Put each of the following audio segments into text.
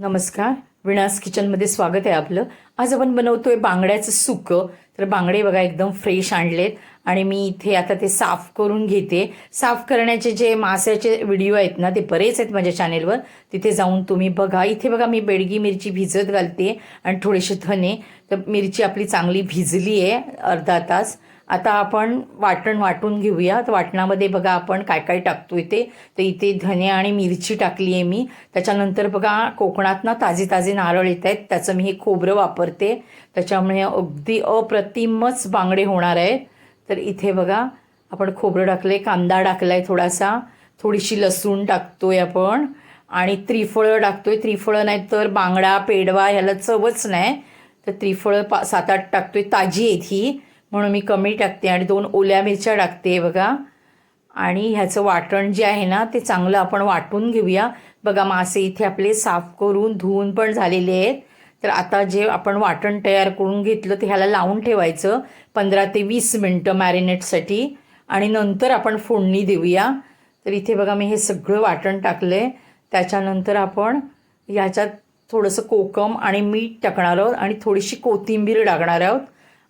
नमस्कार. विणास किचनमध्ये स्वागत आहे आपलं. आज आपण बनवतोय बांगड्याचं सुकं. तर बांगडे बघा एकदम फ्रेश आणलेत. आणि मी इथे आता ते साफ करून घेते. साफ करण्याचे जे माशाचे व्हिडिओ आहेत ना ते बरेच आहेत माझ्या चॅनेलवर तिथे जाऊन तुम्ही बघा. इथे बघा मी बेडगी मिरची भिजत घालते आणि थोडेसे धने. तर मिरची आपली चांगली भिजली आहे अर्धा तास. आता आपण वाटण वाटून घेऊया. तर वाटणामध्ये बघा आपण काय काय टाकतो इथे? तर इथे धने आणि मिरची टाकली आहे मी. त्याच्यानंतर बघा कोकणात ना ताजे ताजे नारळ येत आहेत. त्याचं मी हे खोबरं वापरते. त्याच्यामुळे अगदी अप्रतिमच बांगडे होणार आहेत. तर इथे बघा आपण खोबरं टाकले कांदा टाकला आहे थोडासा. थोडीशी लसूण टाकतोय आपण. आणि त्रिफळं टाकतोय. त्रिफळं नाही तर बांगडा पेडवा ह्याला चवच नाही. तर त्रिफळं पा सात आठ टाकतोय. ताजी आहेत ही. म्हणून मी कमी टाकते आणि दोन ओल्या मिरच्या टाकते बघा. आणि ह्याचं वाटण जे आहे ना ते चांगलं आपण वाटून घेऊया. बघा मासे इथे आपले साफ करून धुवून पण झालेले आहेत. तर आता जे आपण वाटण तयार करून घेतलं ते ह्याला लावून ठेवायचं पंधरा ते वीस मिनटं मॅरिनेटसाठी. आणि नंतर आपण फोडणी देऊया. तर इथे बघा मी हे सगळं वाटण टाकलं आहे त्याच्यानंतर आपण ह्याच्यात थोडंसं कोकम आणि मीठ टाकणार आहोत आणि थोडीशी कोथिंबीर टाकणार आहोत.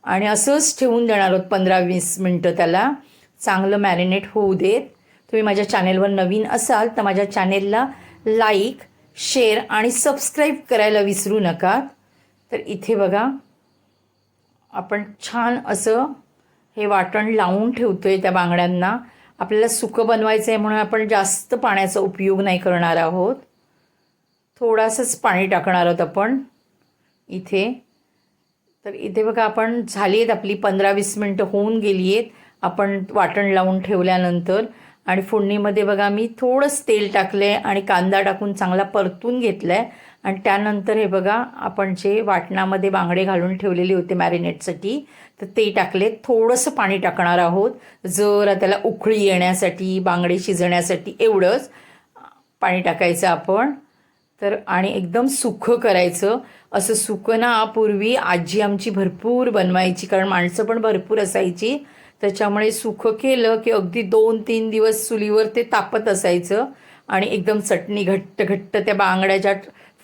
आणि असंच ठेवून देणार आहोत पंधरा वीस मिनटं त्याला. चांगलं मॅरिनेट होऊ देत. तुम्ही माझ्या चॅनेलवर नवीन असाल तर माझ्या चॅनेलला लाईक शेअर आणि सबस्क्राईब करायला विसरू नका. तर इथे बघा. आपण छान असं हे वाटण लावून ठेवतो आहे त्या बांगड्यांना. आपल्याला सुकं बनवायचं आहे म्हणून आपण जास्त पाण्याचा उपयोग नाही करणार आहोत. थोडासंच पाणी टाकणार आहोत आपण. इथे तर इथे बघा आपण झाली आहेत आपली पंधरा वीस मिनटं होऊन गेली आहेत. आपण वाटण लावून ठेवल्यानंतर आणि फोडणीमध्ये बघा मी थोडंच तेल टाकलं आहे आणि कांदा टाकून चांगला परतून घेतला आहे आणि त्यानंतर हे बघा आपण जे वाटणामध्ये बांगडे घालून ठेवलेले होते मॅरिनेटसाठी तर ते टाकले थोडंसं पाणी टाकणार आहोत. जरा त्याला उकळी येण्यासाठी बांगडे शिजण्यासाठी एवढंच पाणी टाकायचं आपण. तर आणि एकदम सुखं करायचं. असं सुकनापूर्वी पूर्वी आजी आमची भरपूर बनवायची कारण माणसं पण भरपूर असायची. त्याच्यामुळे सुखं केलं की अगदी दोन तीन दिवस चुलीवर ते तापत असायचं. आणि एकदम चटणी घट्ट घट्ट त्या बांगड्याच्या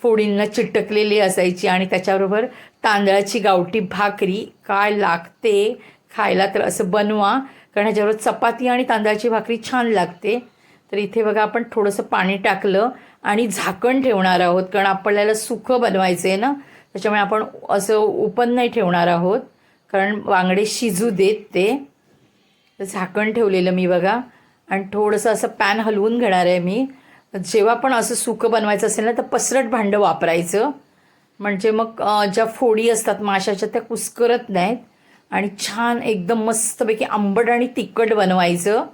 फोडींना चिटकलेली असायची. आणि त्याच्याबरोबर तांदळाची गावठी भाकरी काय लागते खायला तर असं बनवा. कारण ह्याच्याबरोबर चपाती आणि तांदळाची भाकरी छान लागते. तर इथे बघा आपण थोडंसं पाणी टाकलं आणि झाकण ठेवणार आहोत कारण आपल्याला सुखं बनवायचं आहे ना. त्याच्यामुळे आपण असं ओपन नाही ठेवणार आहोत कारण वांगडे शिजू देत ते. झाकण ठेवलेलं मी बघा. आणि थोडंसं असं पॅन हलवून घेणार आहे मी. जेव्हा पण असं सुकं बनवायचं असेल ना तर पसरट भांडं वापरायचं. म्हणजे मग ज्या फोडी असतात माशाच्या त्या कुस्करत नाहीत. आणि छान एकदम मस्तपैकी आंबट आणि तिखट बनवायचं.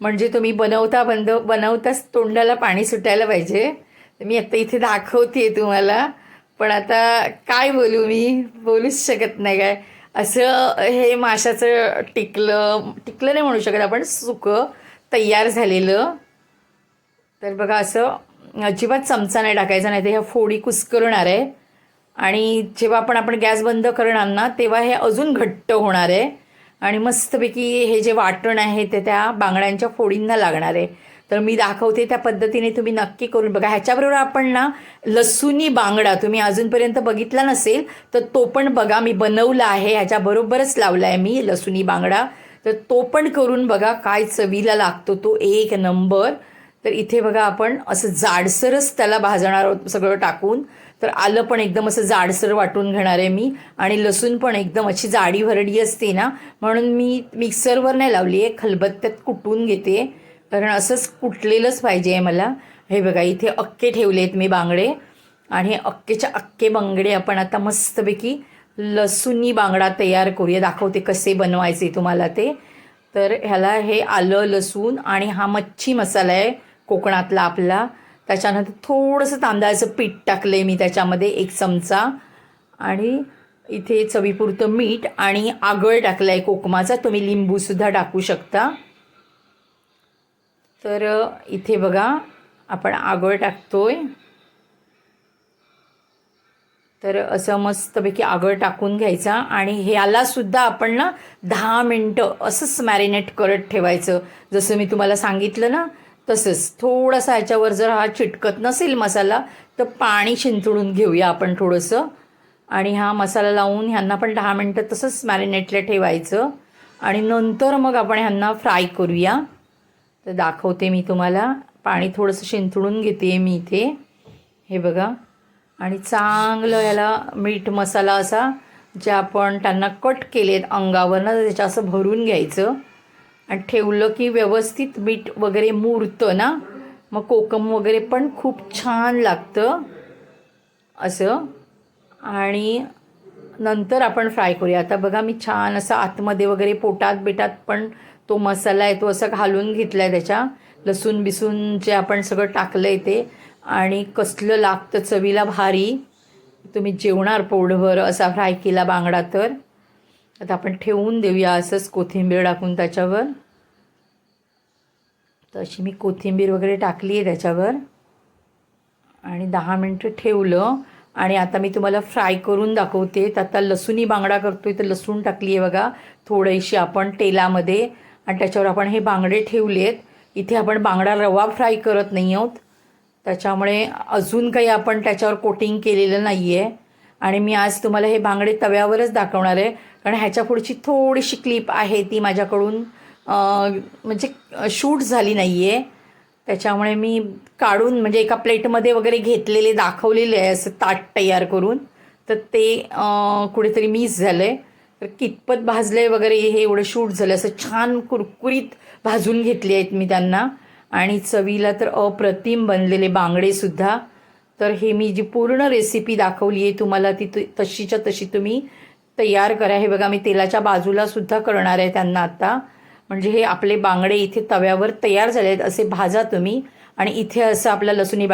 म्हणजे तुम्ही बनवता बंद बनवताच तोंडाला पाणी सुटायला पाहिजे. मी आता इथे दाखवते तुम्हाला. पण आता काय बोलू मी? बोलूच शकत नाही काय. असं हे माशाचं टिकलं टिकलं नाही म्हणू शकत आपण सुकं तयार झालेलं. तर बघा असं अजिबात चमचा नाही टाकायचा नाही तर ह्या फोडी कुस्करणार आहे. आणि जेव्हा आपण आपण गॅस बंद करणार ना तेव्हा हे अजून घट्ट होणार आहे. आणि मस्तपैकी हे जे वाटण आहे ते त्या बांगड्यांच्या फोडींना लागणार आहे. तर मी दाखवते त्या पद्धतीने तुम्ही नक्की करून बघा. ह्याच्याबरोबर आपण ना लसूणी बांगडा तुम्ही अजूनपर्यंत बघितला नसेल तर तो पण बघा. मी बनवला आहे ह्याच्याबरोबरच लावला आहे मी लसूणी बांगडा. तर तो पण करून बघा काय चवीला लागतो तो एक नंबर. तर इथे बघा आपण असं जाडसरच त्याला भाजणार आहोत सगळं टाकून. तर आलं पण एकदम असं जाडसर वाटून घेणार आहे मी. आणि लसूण पण एकदम अशी जाडी भरडी असते ना म्हणून मी मिक्सरवर नाही लावली आहे खलबत्त्यात कुटून घेते. कारण असंच कुटलेलंच पाहिजे आहे मला. हे बघा इथे अक्के ठेवले आहेत मी बांगडे. आणि हे अक्केच्या अक्के बांगडे आपण आता मस्तपैकी लसूणी बांगडा तयार करूया. दाखवते कसे बनवायचे तुम्हाला ते. तर ह्याला हे आलं लसूण आणि हा मच्छी मसाला आहे कोकणातला आपला. त्याच्यानंतर थोडंसं तांदळाचं पीठ टाकलं आहे मी त्याच्यामध्ये एक चमचा. आणि इथे चवीपुरतं मीठ आणि आगळ टाकलं आहे कोकमाचा. तुम्ही लिंबूसुद्धा टाकू शकता. तर इथे बघा आपण आगळ टाकतोय. तर असं मस्तपैकी आगळ टाकून घ्यायचा. आणि ह्यालासुद्धा आपण ना दहा मिनटं असंच मॅरिनेट करत ठेवायचं. जसं मी तुम्हाला सांगितलं ना तसंच थोडासा ह्याच्यावर जर हा चिटकत नसेल मसाला तर पाणी शिंतळून घेऊया आपण थोडंसं. आणि हा मसाला लावून ह्यांना पण दहा मिनटं तसंच मॅरिनेटला ठेवायचं. आणि नंतर मग आपण ह्यांना फ्राय करूया. तर दाखवते मी तुम्हाला. पाणी थोडंसं शिंतळून घेते मी इथे. हे बघा. आणि चांगलं याला मीठ मसाला असा जे आपण त्यांना कट केलेत अंगावरनं त्याच्या असं भरून घ्यायचं. आणि ठेवलं की व्यवस्थित मीठ वगैरे मुरतं ना मग कोकम वगैरे पण खूप छान लागतं असं. आणि नंतर आपण फ्राय करूया. आता बघा मी छान असं आतमध्ये वगैरे पोटात बिटात पण तो मसाला आहे तो असा घालून घेतला आहे त्याच्या. लसूण बिसून जे आपण सगळं टाकलं आहे ते. आणि कसलं लागतं चवीला भारी. तुम्ही जेवणार पोळभर असा फ्राय केला बांगडा तर. आता आपण ठेवून देऊया असंच कोथिंबीर टाकून त्याच्यावर. तर अशी मी कोथिंबीर वगैरे टाकली आहे त्याच्यावर. आणि दहा मिनटं ठेवलं. आणि आता मी तुम्हाला फ्राय करून दाखवते. तर आता लसूणी बांगडा करतो आहे तर लसूण टाकली आहे बघा. थोडीशी आपण तेलामध्ये. आणि त्याच्यावर आपण हे बांगडे ठेवले आहेत इथे आपण बांगडा रवा फ्राय करत नाही आहोत. त्याच्यामुळे अजून काही आपण त्याच्यावर कोटिंग केलेलं नाही आहे आणि मी आज तुम्हाला हे बांगडे तव्यावरच दाखवणार आहे. कारण ह्याच्या पुढची थोडीशी क्लिप आहे ती माझ्याकडून म्हणजे शूट झाली नाही आहे त्याच्यामुळे मी काढून म्हणजे एका प्लेटमध्ये वगैरे घेतलेले दाखवलेले आहे असं ताट तयार करून. तर ते कुठेतरी मिस झालं आहे तर कितपत भाजले वगैरे हे एवढं शूट झालं असं छान कुरकुरीत भाजून घेतले आहेत मी त्यांना. आणि चवीला तर अप्रतिम बनलेले बांगडेसुद्धा तर हे मी जी पूर्ण रेसिपी दाखवली आहे तुम्हाला ती तशीच्या तशी तुम्ही तयार करा. हे बघा मी तेलाच्या बाजूला सुद्धा करणार आहे त्यांना आता. म्हणजे हे आपले बांगडे इथे तव्यावर तयार झाले आहेत असे भाजा तुम्ही. आणि इथे असं आपला लसुणी